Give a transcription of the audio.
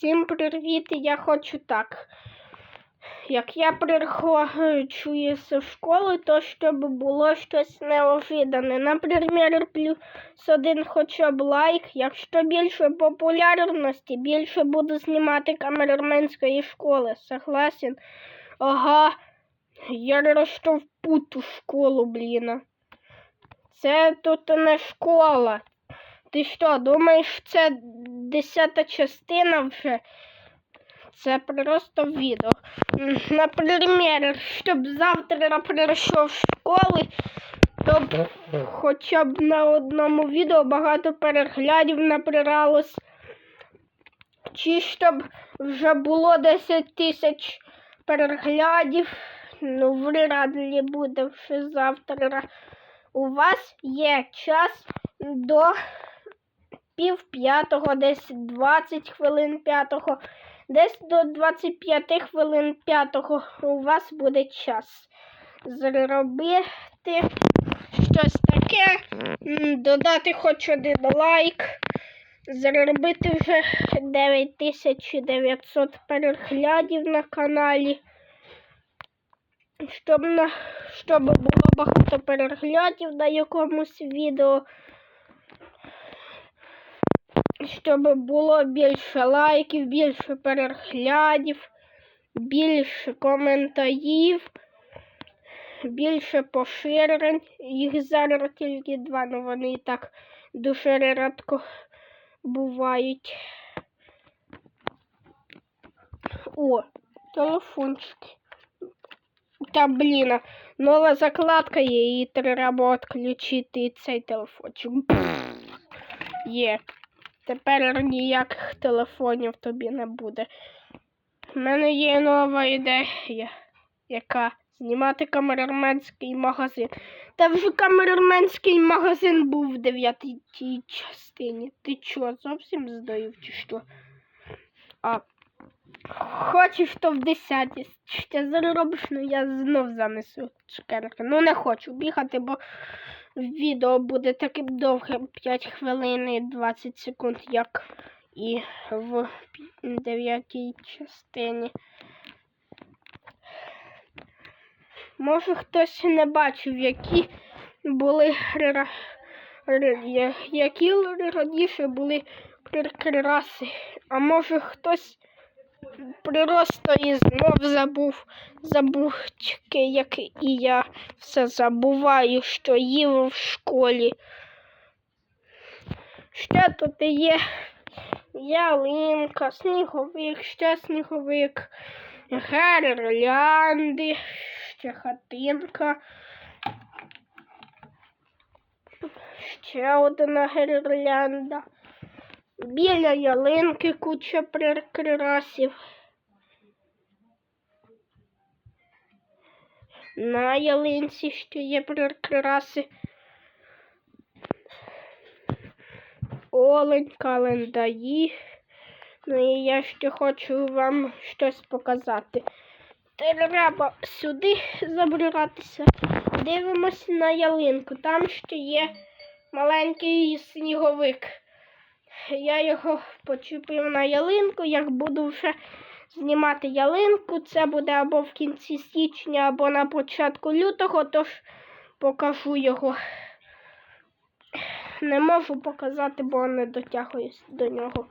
Всім привіт! Я хочу так. Як я приходжуюся в школу, то щоб було щось неожидане. Наприклад, плюс один хоча б лайк. Якщо більше популярності, більше буду знімати камерменської школи. Согласен? Ага. Я росту в школу, блін. Це тут не школа. Ти що, думаєш, це десята частина вже? Це просто відео. Наприклад, щоб завтра прийшов в школи, то б хоча б на одному відео багато переглядів набиралось. Чи щоб вже було 10 тисяч переглядів. Ну, вряд ли буде вже завтра. У вас є час до пів п'ятого, десь 20 хвилин п'ятого, десь до 25 хвилин п'ятого у вас буде час зробити щось таке, додати хоч один лайк, зробити вже 9900 переглядів на каналі. Щоб, на, щоб було багато переглядів на якомусь відео щоб було більше лайків, більше переглядів, більше коментарів, більше поширень. Їх зараз тільки два, але вони і так дуже рідко бувають. О, телефончики. Та блін, нова закладка є, її треба відключити цей телефончик. Є. Тепер ніяких телефонів тобі не буде. У мене є нова ідея, яка знімати камерменський магазин. Та вже камерменський магазин був в дев'ятій частині. Ти чого, зовсім здоїв чи що? А хочеш, то в десятій. Що ти заробиш, ну я знов занесу цукерки. Ну не хочу бігати, бо відео буде таким довгим 5 хвилин і 20 секунд, як і в дев'ятій частині. Може хтось не бачив, які були які раніше були прикраси. А може хтось просто і знов забув забувчики, як і я все забуваю, що їв в школі. Ще тут є ялинка, сніговик, ще сніговик, гірлянди, ще хатинка. Ще одна гірлянда. Біля ялинки куча прикрасів. На ялинці ще є прикраси. Олень, календарі. Ну і я ще хочу вам щось показати. Треба сюди забиратися. Дивимося на ялинку. Там ще є маленький сніговик. Я його почепив на ялинку, як буду вже знімати ялинку. Це буде або в кінці січня, або на початку лютого, тож покажу його. Не можу показати, бо не дотягуюсь до нього.